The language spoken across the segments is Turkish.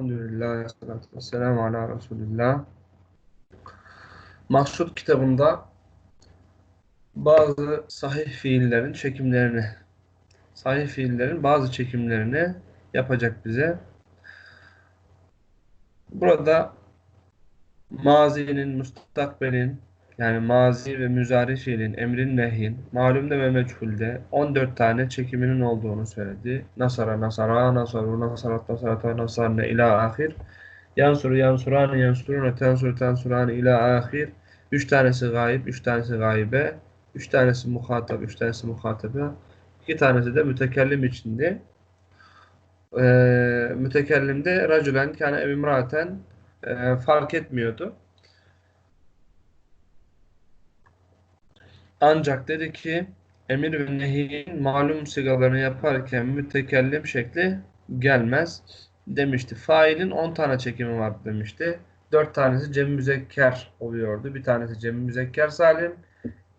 Elhamdülillah, salatu vesselamu ala Resulillah. Mahsud kitabında bazı sahih fiillerin çekimlerini, sahih fiillerin bazı çekimlerini yapacak bize. Burada mazinin, mustakbelin, yani mazi ve müzari fiilin, emrin, nehyin, malumda ve meçhulde 14 tane çekiminin olduğunu söyledi. Nasara, nasara, nasaru, nasarat, nasarata, nasarne ila ahir. Yansuru, yansurani, yansurune, tensur, tensurani ila ahir. 3 tanesi gayip, 3 tanesi gaybe, 3 tanesi muhatap, 3 tanesi muhatabe, 2 tanesi de mütekellim içindi. Ee, mütekellimde racülen, kâne evimraten e, fark etmiyordu. Ancak dedi ki emir ve nehiyin malum sigalarını yaparken mütekellim şekli gelmez demişti. Failin 10 tane çekimi var demişti. 4 tanesi cem müzekker oluyordu. Bir tanesi cem müzekker salim.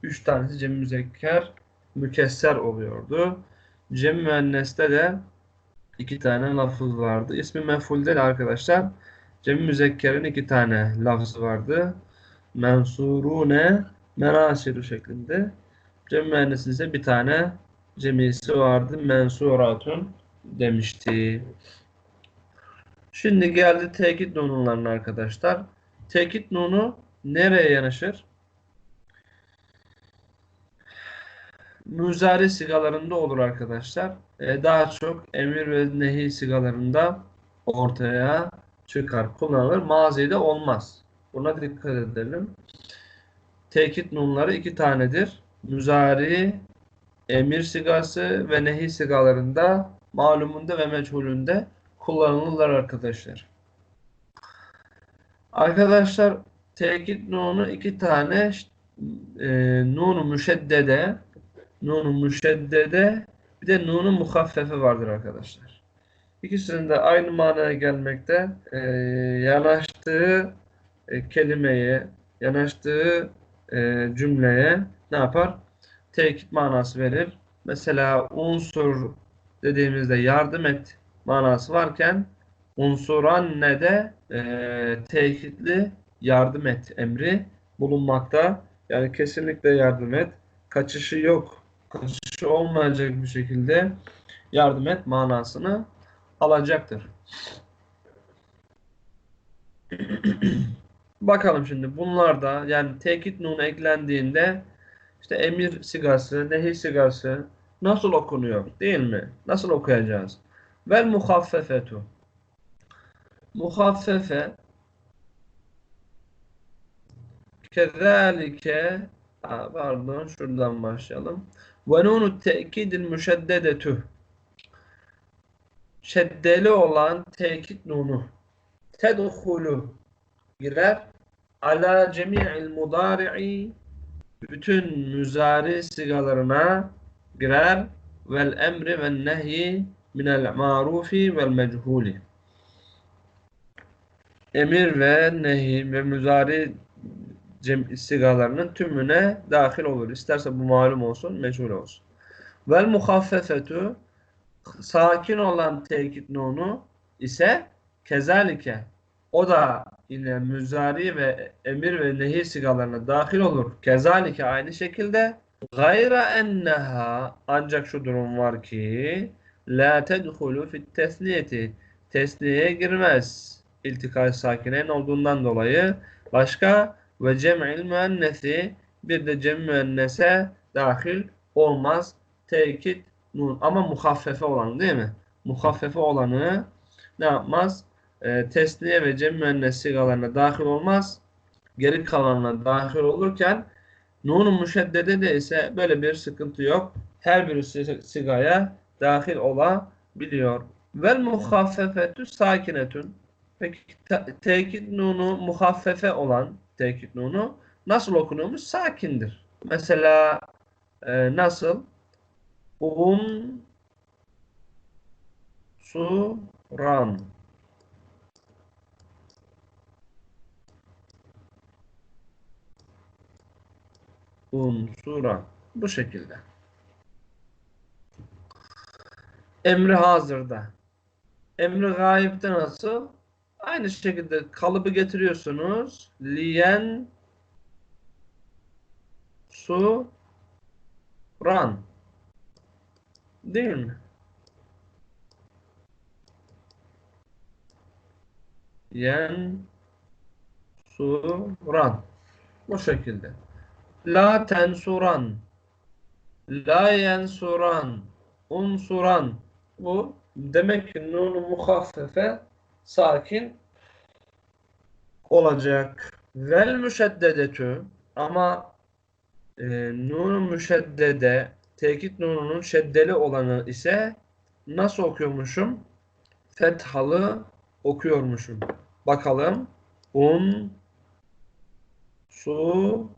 3 tanesi cem müzekker mükesser oluyordu. Cem müenneste de 2 tane lafız vardı. İsmi mefulde de arkadaşlar cem müzekkerin 2 tane lafzı vardı. Mensurune merasiru şeklinde. Cem mühendisinin ise bir tane cemisi vardı. Mensuratun demişti. Şimdi geldi tekit nunlarına arkadaşlar. Tekit nunu nereye yanaşır? Müzari sigalarında olur arkadaşlar. Ee, daha çok emir ve nehi sigalarında ortaya çıkar, kullanılır. Mazide olmaz. Buna dikkat edelim. Tekit nunları iki tanedir. Müzari, emir sigası ve nehi sigalarında malumunda ve meçhulünde kullanılırlar arkadaşlar. Arkadaşlar tekit nunu iki tane e, nunu müşeddede nunu müşeddede bir de nunu muhaffefe vardır arkadaşlar. İkisinin de aynı manaya gelmekte e, yanaştığı e, kelimeye yanaştığı e, cümleye ne yapar? Tekit manası verir. Mesela unsur dediğimizde yardım et manası varken unsuran ne de e, tekitli yardım et emri bulunmakta. Yani kesinlikle yardım et. Kaçışı yok. Kaçışı olmayacak bir şekilde yardım et manasını alacaktır. Bakalım şimdi bunlarda yani tekit nun eklendiğinde işte emir sigası, nehi sigası nasıl okunuyor değil mi? Nasıl okuyacağız? Vel muhaffefetu. Muhaffefe kezalike pardon şuradan başlayalım. Ve nunu tekidil müşeddedetu. Şeddeli olan tekit nunu. Tedhulu girer. Ala cemi'il mudari'i bütün müzari sigalarına girer. Vel emri ve nehyi minel marufi vel mechuli. Emir ve nehi ve müzari sigalarının tümüne dahil olur. İsterse bu malum olsun, meçhul olsun. Vel muhaffefetu sakin olan tekit nunu ise kezalike o da yine müzari ve emir ve nehi sigalarına dahil olur. Kezalike aynı şekilde gayra enneha ancak şu durum var ki la tedhulu fit tesniyeti tesniyeye girmez. İltikay sakinen olduğundan dolayı başka ve cem'il müennesi bir de cem müennese dahil olmaz. Tekit nun ama muhaffefe olan değil mi? Muhaffefe olanı ne yapmaz? E, tesniye ve cem müennes sigalarına dahil olmaz. Geri kalanına dahil olurken nun müşeddede de ise böyle bir sıkıntı yok. Her bir sigaya dahil olabiliyor. Vel muhaffefetü sakinetün. Peki tekit nunu muhaffefe olan tekit nunu nasıl okunuyormuş? Sakindir. Mesela e, nasıl? Un su Unsura. Bu şekilde. Emri hazırda. Emri gayipte nasıl? Aynı şekilde kalıbı getiriyorsunuz. Liyen su ran. Değil mi? Yen suran. Bu şekilde. La tensuran. La yensuran. Unsuran. Bu demek ki nunu muhaffefe sakin olacak. Vel müşeddedetü ama e, nunu müşeddede tekit nununun şeddeli olanı ise nasıl okuyormuşum? Fethalı okuyormuşum. Bakalım. Un su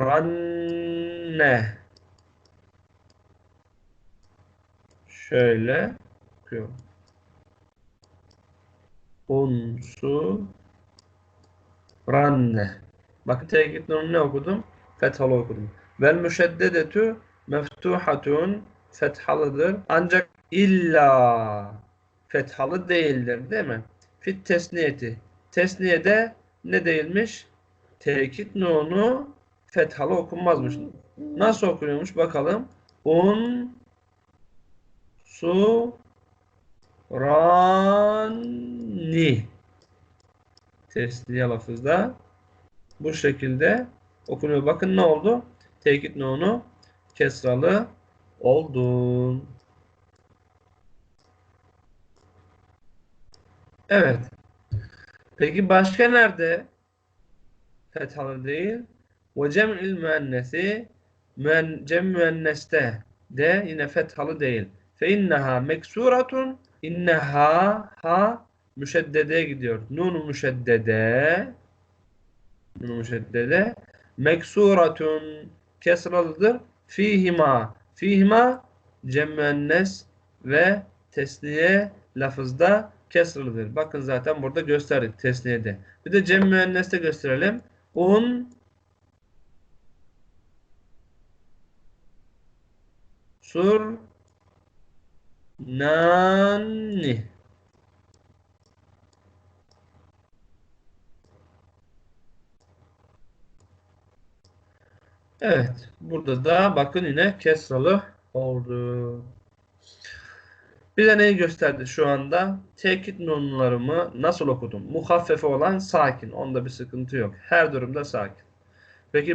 ranne şöyle okuyorum. Un su ranne. Bakın tekit ne okudum? Fethalı okudum. Vel müşeddedetü meftuhatun fethalıdır. Ancak illa fethalı değildir değil mi? Fit tesniyeti. Tesniyede ne değilmiş? Tekit nunu fethalı okunmazmış. Nasıl okunuyormuş bakalım. Un su rani tesniye lafızda bu şekilde okunuyor. Bakın ne oldu? Tekit nunu kesralı oldu. Evet. Peki başka nerede fethalı değil? Ve cem'il müennesi müen, cem müenneste de yine fethalı değil. Fe inneha meksuratun inneha ha müşeddedeye gidiyor. Nunu müşeddede nunu müşeddede meksuratun kesralıdır. Fihima fihima cem müennes ve tesniye lafızda kesralıdır. Bakın zaten burada gösterdik tesniyede. Bir de cem müenneste gösterelim. Un sur nani Evet. Burada da bakın yine kesralı oldu. Bize neyi gösterdi şu anda? Tekit nunlarımı nasıl okudum? Muhaffefe olan sakin. Onda bir sıkıntı yok. Her durumda sakin. Peki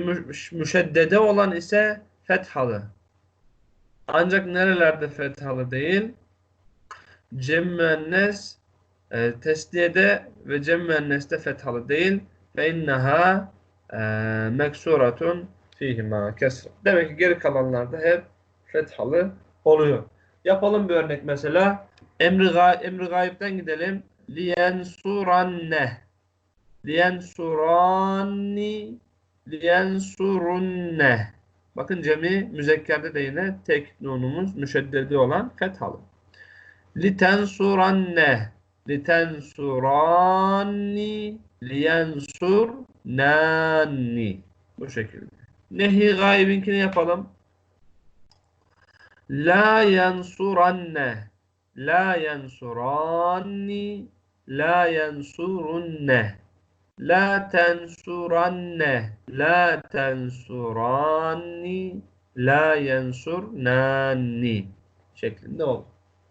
müşeddede olan ise fethalı. Ancak nerelerde fethalı değil? Cem müennes e, tesniyede ve cem müenneste fethalı değil. Fe inneha e, meksuratun fihima kesra. Demek ki geri kalanlarda hep fethalı oluyor. Yapalım bir örnek mesela. Emri, gay emri gayipten gidelim. Liyensuranne. Liyensuranni. Liyensurunne. Bakın cemi müzekkerde de yine tek nunumuz müşeddedi olan fethalı. Litensuranne. Litensuranni. Liyensurnanni. Bu şekilde. Nehi gaybinkini yapalım. La yansuranne. La yansuranni. La yansurunne. La tensuranne. La tensuranni. La yensurnanni. Şeklinde oldu.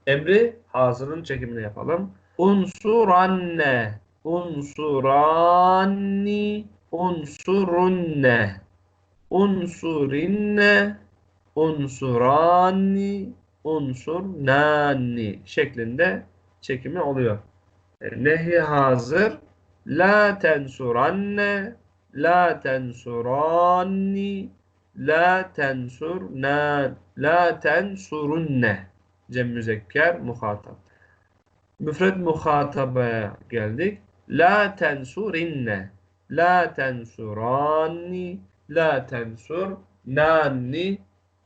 Emri hazırın çekimini yapalım. Unsuranne. Unsuranni. Unsurunne. Unsurinne unsurani, unsurnani şeklinde çekimi oluyor. Nehi hazır. La tensuranne, la tensuranni, la tensurnan, la tensurunne. Cem müzekker muhatap. Müfred muhataba geldik. La tensurinne, la tensuranni, la tensurnanni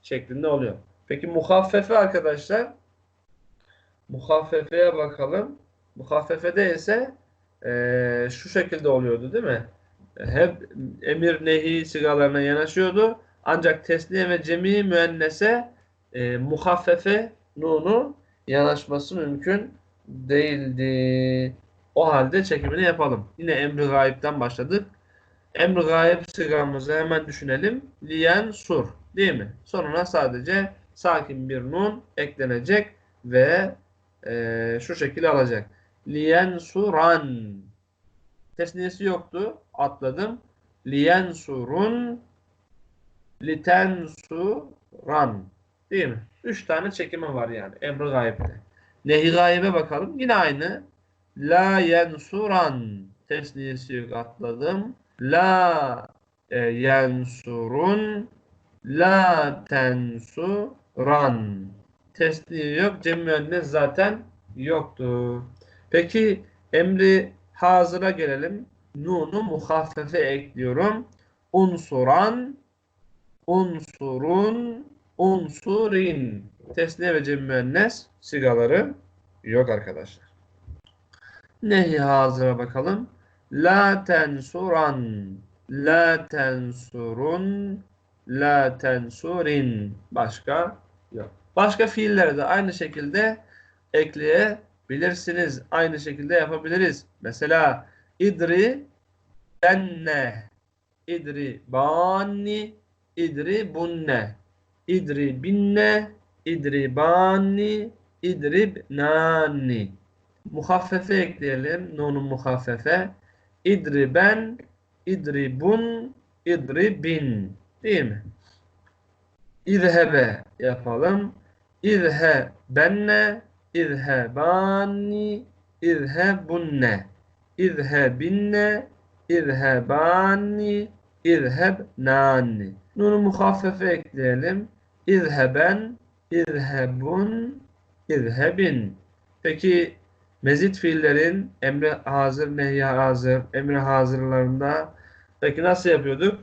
şeklinde oluyor. Peki muhaffefe arkadaşlar muhaffefeye bakalım. Muhaffefede ise e, şu şekilde oluyordu değil mi? Hep emir nehi sigalarına yanaşıyordu. Ancak tesniye ve cemi müennese e, muhaffefe nunu yanaşması mümkün değildi. O halde çekimini yapalım. Yine emri gayipten başladık. Emri gayip sigamızı hemen düşünelim. Liyen sur değil mi? Sonuna sadece sakin bir nun eklenecek ve e, şu şekilde alacak. Liyen suran. Tesniyesi yoktu. Atladım. Liyen surun liten suran. Değil mi? Üç tane çekimi var yani. Emri gayipte. Nehi gaybe bakalım. Yine aynı. La yensuran. Tesniyesi yok. Atladım. La e, yensurun. La tensuran. Tesniye yok. Cem müennes zaten yoktu. Peki emri hazıra gelelim. Nunu muhaffefe ekliyorum. Unsuran, unsurun, unsurin. Tesniye ve cem müennes sigaları yok arkadaşlar. Nehi hazıra bakalım. La tensuran, la tensurun, la tensurin. Başka yok. Başka fiilleri de aynı şekilde ekleyebilirsiniz. Aynı şekilde yapabiliriz. Mesela idri benne, idri bani, idri bunne, idri binne, idri bani, idrib nani. Muhaffefe ekleyelim. Nunun muhaffefe. İdriben, idribun, idribin. Değil mi? İzhebe yapalım. İzhebenne, izhebani, izhebunne. İzhebinne, izhebani, izhebnani. Nunu muhaffefe ekleyelim. İzheben, izhebun, izhebin. Peki mezit fiillerin emri hazır, nehi hazır, emri hazırlarında peki nasıl yapıyorduk?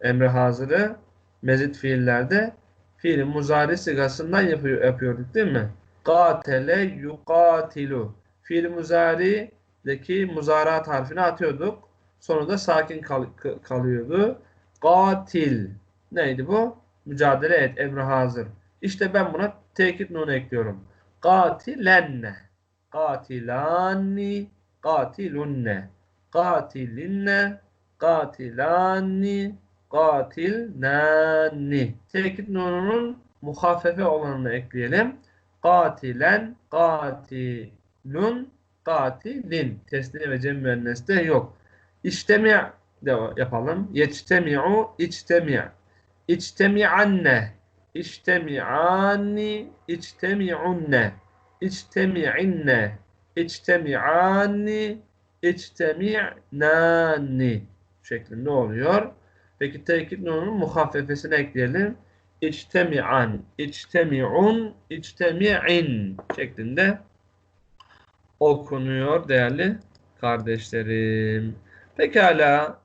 Emri hazırı mezit fiillerde fiilin muzari sigasından yapıyor, yapıyorduk değil mi? Katele yukatilu. Fiil muzarideki muzarat harfini atıyorduk. Sonra da sakin kal kalıyordu. Katil. Neydi bu? Mücadele et. Emri hazır. İşte ben buna tekit nunu ekliyorum. Katilenne. Katilani. Katilunne. Katilinne. Katilani. Katilnani. Tekit nununun muhaffefe olanını ekleyelim. Katilen, katilun, katilin. Tesniye ve cem müenneste yok. İçtemi' de yapalım. Yeçtemi'u, içtemi' İçtemi'anne, içtemi'ani, içtemi'unne, içtemi'inne, içtemi'ani, içtemi'nani şeklinde oluyor. Peki tekit nunun muhaffefesini ekleyelim. İçtemi'an, içtemi'un, içtemi'in şeklinde okunuyor değerli kardeşlerim. Pekala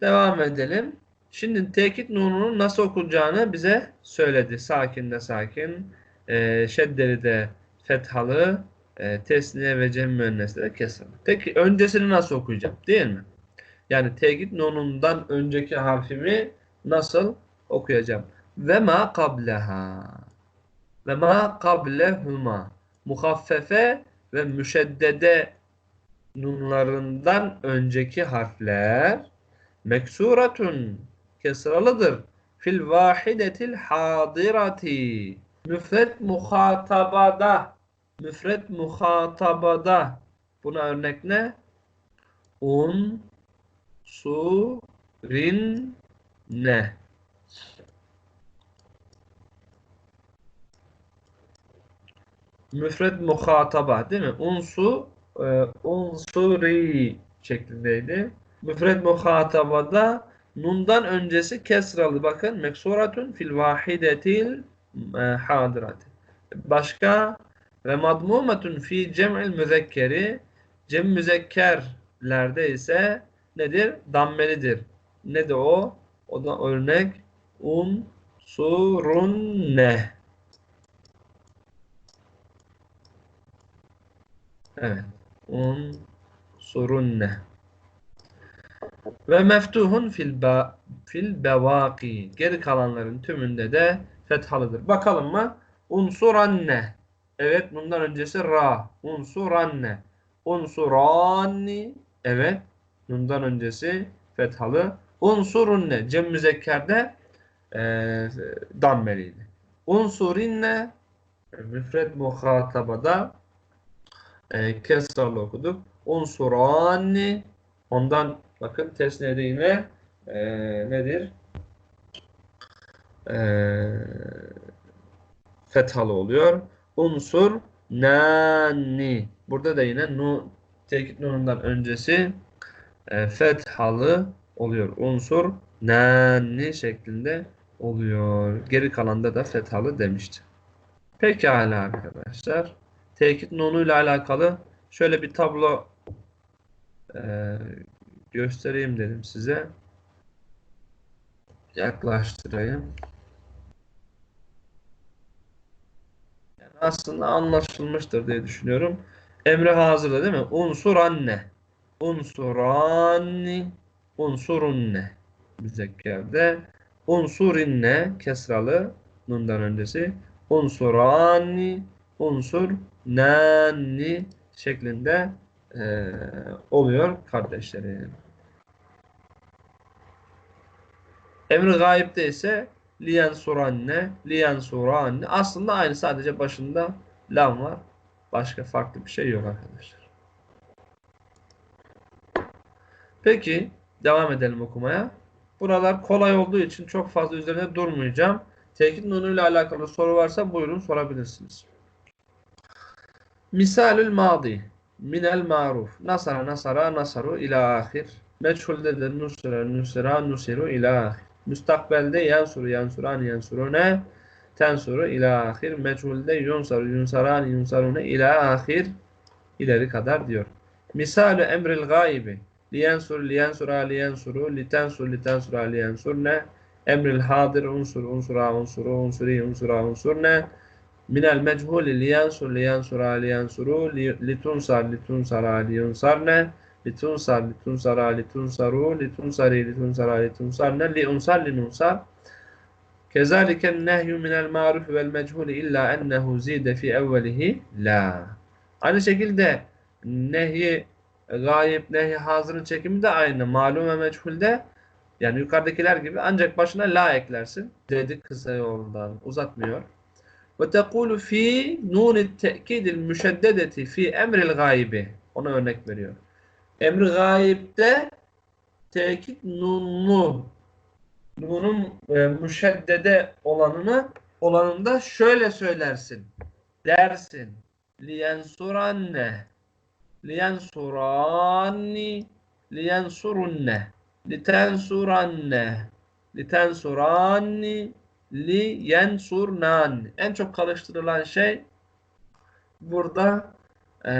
devam edelim. Şimdi tekit nununun nasıl okunacağını bize söyledi. Sakin de sakin, e, şeddeli de fethalı, e, tesniye ve cem müennesi de kesralı. Peki öncesini nasıl okuyacağım değil mi? Yani tekit nunundan önceki harfimi nasıl okuyacağım? Ve ma kableha. Ve ma kablehuma. Muhaffefe ve müşeddede nunlarından önceki harfler meksuratun kesralıdır. Fil vahidetil hadirati. Müfret muhatabada. Müfret muhatabada. Buna örnek ne? Un, su, rin, ne? Müfret muhataba değil mi? Unsu, e, unsuri şeklindeydi. Müfred muhatabada nundan öncesi kesralı. Bakın meksuratun fil vahidetil e, hadirati. Başka ve madmumetun fi cem'il müzekkeri cem müzekkerlerde ise nedir? Dammelidir. Ne de o? O da örnek un surunne. Evet. Un surunne. Ve meftuhun fil, ba, fil bevaki. Geri kalanların tümünde de fethalıdır. Bakalım mı? Unsuranne. Evet bundan öncesi ra. Unsuranne. Unsuranni. Evet. Nundan öncesi fethalı. Unsurunne. Cem müzekkerde e, dammeliydi. Unsurinne müfred muhatabada e, kesralı okuduk. Unsuranni ondan bakın tesniyede yine e, nedir? E, fethalı oluyor. Unsur nani. Burada da yine nu tekit nunundan öncesi e, fethalı oluyor. Unsur nani şeklinde oluyor. Geri kalanda da fethalı demişti. Pekala arkadaşlar. Tekit nunu ile alakalı şöyle bir tablo e, göstereyim dedim size. Yaklaştırayım. Yani aslında anlaşılmıştır diye düşünüyorum. Emre hazırda değil mi? Unsur anne. Unsuranni. Unsurunne. Müzekkerde. Unsurinne. Kesralı. Nundan öncesi. Unsurani. Unsur. Nanni. Şeklinde e, oluyor kardeşlerim. Emri gayipte ise liyen suranne, liyen suranne. Aslında aynı sadece başında lam var. Başka farklı bir şey yok arkadaşlar. Peki devam edelim okumaya. Buralar kolay olduğu için çok fazla üzerine durmayacağım. Tekit nunu ile alakalı soru varsa buyurun sorabilirsiniz. Misalül madi minel maruf. Nasara nasara nasaru ila ahir. Meçhulde de nusra nusra nusiru ila ahir. Müstakbelde yansuru yansuran yansurune tensuru ila ahir. Meçhulde yunsaru yunsaran yunsarune ila ahir. İleri kadar diyor. Misalü emril gaibi liyansur liyansura liyansuru litensur litensura liyansurne emril hadir unsur unsura unsuru unsuri unsura unsurne minel mechuli liyansur liyansura liyansuru litunsar litunsara liyunsarne litunsar litunsara litunsaru litunsari litunsara litunsarne liunsar linunsar. Kezaliken nehyu minel maruf vel mechuli illa ennehu zide fi evvelihi la. Aynı şekilde nehi gayip nehi hazırın çekimi de aynı. Malum ve meçhulde yani yukarıdakiler gibi ancak başına la eklersin. Dedi kısa yoldan uzatmıyor ve tekulu fi nunit te'kidil müşeddedeti fi emril gaybi. Ona örnek veriyor. Emri gayipte tekit nunlu nunun e, müşeddede olanını olanında şöyle söylersin. Dersin. Liyensuranne liyensuranni liyensurunne litensuranne litensuranni li yensurnan. En çok karıştırılan şey burada e,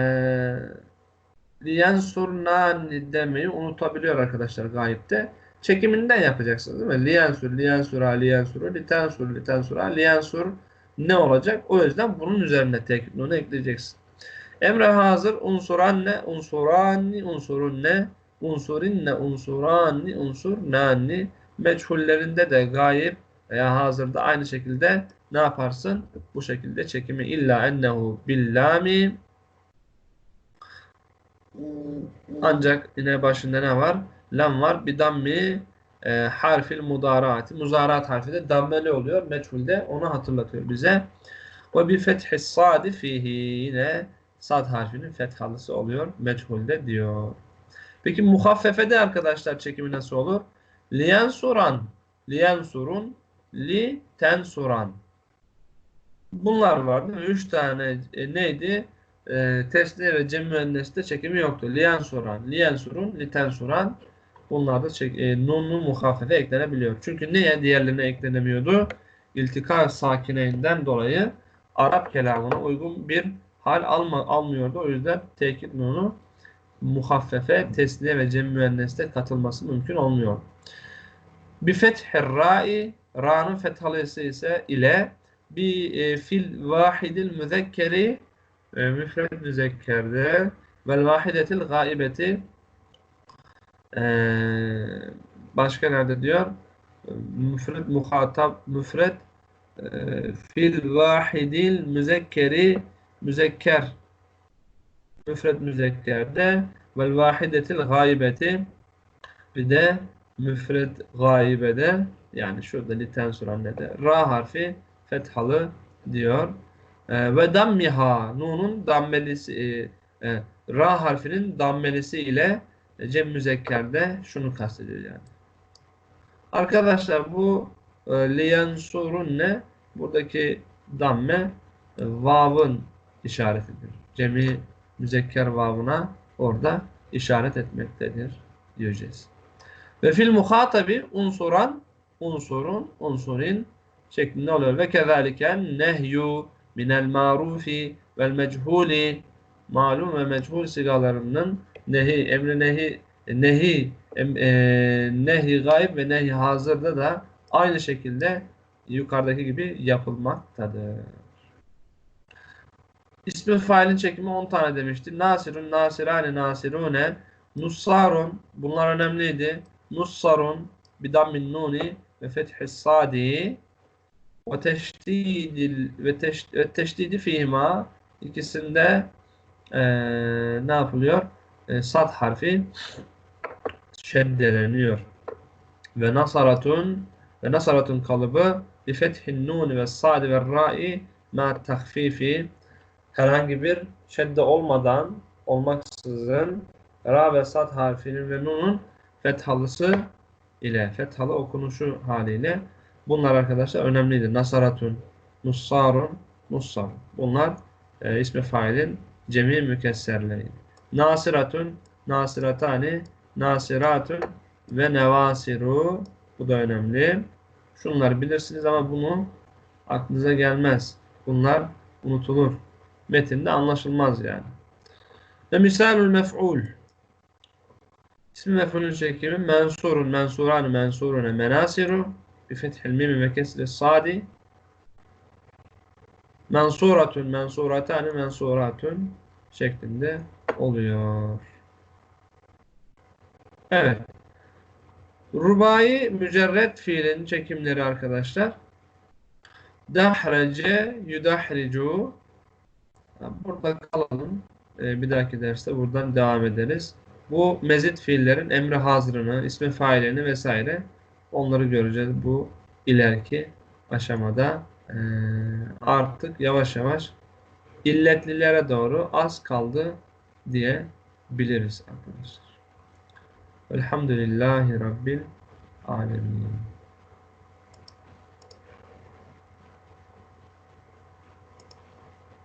li yensurnan demeyi unutabiliyor arkadaşlar gayipte. Çekiminden yapacaksınız değil mi? Li yensur, li yensura, li yensuru, li tensur, li tensura, li yensur ne olacak? O yüzden bunun üzerine teknunu ekleyeceksin. Emre hazır unsuranne, unsuranni, unsurunne, unsurinne, unsuranni, unsurnanni. Meçhullerinde de gayip veya hazırda aynı şekilde ne yaparsın? Bu şekilde çekimi illa ennehu billami ancak yine başında ne var? Lam var. Bir dammi e, harfil mudaraati. Muzarat harfi de dammeli oluyor. Meçhulde onu hatırlatıyor bize. Ve bir fethis sadi fihi yine sad harfinin fethalısı oluyor. Meçhulde diyor. Peki muhaffefede arkadaşlar çekimi nasıl olur? Liyansuran, liyansurun, li tensuran. Bunlar vardı. Üç tane e, neydi? E, tesniye ve cem müenneste çekimi yoktu. Liyansuran, liyansurun, li tensuran. Bunlar da çek, e, nunlu muhaffefe eklenebiliyor. Çünkü niye diğerlerine eklenemiyordu? İltika sakineyinden dolayı Arap kelamına uygun bir hal alma, almıyordu. O yüzden tekit nunu muhaffefe, tesniye ve cem müenneste katılması mümkün olmuyor. Bir fethir ra'i Ra'nın fethalısı ise ile bir e, fil vahidil müzekkeri e, müfred müzekkerde vel vahidetil gaibeti e, başka nerede diyor? Müfred muhatap müfred e, fil vahidil müzekkeri müzekker müfred müzekkerde vel vahidetil gaybeti bir de müfred gaybede yani şurada liten surannede ra harfi fethalı diyor. E, ve dammiha nunun dammelisi e, e, ra harfinin dammelisi ile cem müzekkerde şunu kastediyor yani. Arkadaşlar bu e, liyansurun ne? Buradaki damme e, vavın işaretidir. Cemi müzekker vavına orada işaret etmektedir diyeceğiz. Ve fil muhatabi unsuran unsurun unsurin şeklinde oluyor. Ve kezaliken nehyu minel marufi vel mechuli malum ve meçhul sigalarının nehi, emri nehi, nehi, em, e, nehi gayb ve nehi hazırda da aynı şekilde yukarıdaki gibi yapılmaktadır. İsmi failin çekimi 10 tane demişti. Nasirun, nasirani, nasirune, nussarun. Bunlar önemliydi. Nussarun, bidammin nuni ve fethis sadi ve teşdidil ve, teş, ve teşdidi fihima ikisinde e, ne yapılıyor? E, sad harfi şeddeleniyor. Ve nasaratun ve nasaratun kalıbı bi fethin nun ve sad ve ra'i ma tahfifi herhangi bir şedde olmadan olmaksızın ra ve sad harfinin ve nunun fethalısı ile fethalı okunuşu haliyle bunlar arkadaşlar önemlidir. Nasaratun, nussarun, nussar. Bunlar e, ismi failin cemi mükesserleri. Nasiratun, nasiratani, nasiratun ve nevasiru. Bu da önemli. Şunları bilirsiniz ama bunu aklınıza gelmez. Bunlar unutulur. Metinde anlaşılmaz yani. Ve misalul mef'ul. İsmi mef'ulün çekimi mensurun, mensuran, mensurune, menasiru bi fethil mimi ve kesri sadi mensuratun, mensuratani, mensuratun şeklinde oluyor. Evet. Rubai mücerret fiilin çekimleri arkadaşlar. Dahrece, yudahricu. Burada kalalım. Ee, bir dahaki derste buradan devam ederiz. Bu mezit fiillerin emri hazırını, ismi failini vesaire onları göreceğiz bu ileriki aşamada. Ee, artık yavaş yavaş illetlilere doğru az kaldı diye biliriz arkadaşlar. Elhamdülillahi Rabbil Alemin.